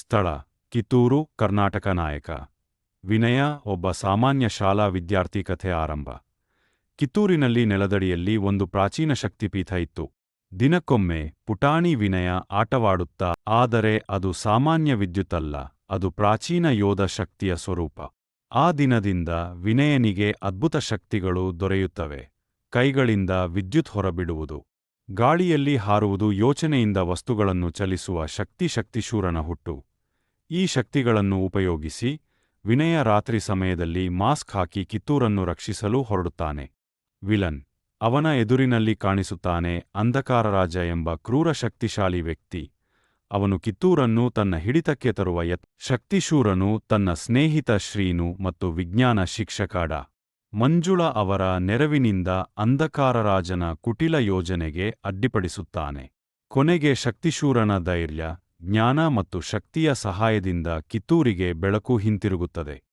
ಸ್ಥಳ, ಕಿತ್ತೂರು, ಕರ್ನಾಟಕ ನಾಯಕ. ವಿನಯ ಒಬ್ಬ ಸಾಮಾನ್ಯ ಶಾಲಾ ವಿದ್ಯಾರ್ಥಿ ಕಥೆ ಆರಂಭ. ಕಿತ್ತೂರಿನಲ್ಲಿ ನೆಲದಡಿಯಲ್ಲಿ ಒಂದು ಪ್ರಾಚೀನ ಶಕ್ತಿಪೀಠ ಇತ್ತು. ದಿನಕ್ಕೊಮ್ಮೆ ಪುಟಾಣಿ ವಿನಯ ಆಟವಾಡುತ್ತಾ, ಆದರೆ ಅದು ಸಾಮಾನ್ಯ ವಿದ್ಯುತ್ತಲ್ಲ, ಅದು ಪ್ರಾಚೀನ ಯೋಧ ಶಕ್ತಿಯ ಸ್ವರೂಪ. ಆ ದಿನದಿಂದ ವಿನಯನಿಗೆ ಅದ್ಭುತ ಶಕ್ತಿಗಳು ದೊರೆಯುತ್ತವೆ. ಕೈಗಳಿಂದ ವಿದ್ಯುತ್ ಹೊರಬಿಡುವುದು. ಗಾಳಿಯಲ್ಲಿ ಹಾರುವುದು ಯೋಚನೆಯಿಂದ ವಸ್ತುಗಳನ್ನು ಚಲಿಸುವ ಶಕ್ತಿ ಶಕ್ತಿಶೂರನ ಹುಟ್ಟು. ಈ ಶಕ್ತಿಗಳನ್ನು ಉಪಯೋಗಿಸಿ ವಿನಯ ರಾತ್ರಿ ಸಮಯದಲ್ಲಿ ಮಾಸ್ಕ್ ಹಾಕಿ ಕಿತ್ತೂರನ್ನು ರಕ್ಷಿಸಲು ಹೊರಡುತ್ತಾನೆ. ವಿಲನ್, ಅವನ ಎದುರಿನಲ್ಲಿ ಕಾಣಿಸುತ್ತಾನೆ ಅಂಧಕಾರ ರಾಜ ಎಂಬ ಕ್ರೂರ ಶಕ್ತಿಶಾಲಿ ವ್ಯಕ್ತಿ. ಅವನು ಕಿತ್ತೂರನ್ನು ತನ್ನ ಹಿಡಿತಕ್ಕೆ ತರುವ ಯತ್, ಶಕ್ತಿಶೂರನು ತನ್ನ ಸ್ನೇಹಿತ ಶ್ರೀನು ಮತ್ತು ವಿಜ್ಞಾನ ಶಿಕ್ಷಕಾಡ ಮಂಜುಳ ಅವರ ನೆರವಿನಿಂದ ಅಂಧಕಾರರಾಜನ ಕುಟಿಲ ಯೋಜನೆಗೆ ಅಡ್ಡಿಪಡಿಸುತ್ತಾನೆ. ಕೊನೆಗೆ ಶಕ್ತಿಶೂರನ ಧೈರ್ಯ ಜ್ಞಾನ ಮತ್ತು ಶಕ್ತಿಯ ಸಹಾಯದಿಂದ ಕಿತ್ತೂರಿಗೆ ಬೆಳಕು ಹಿಂತಿರುಗುತ್ತದೆ.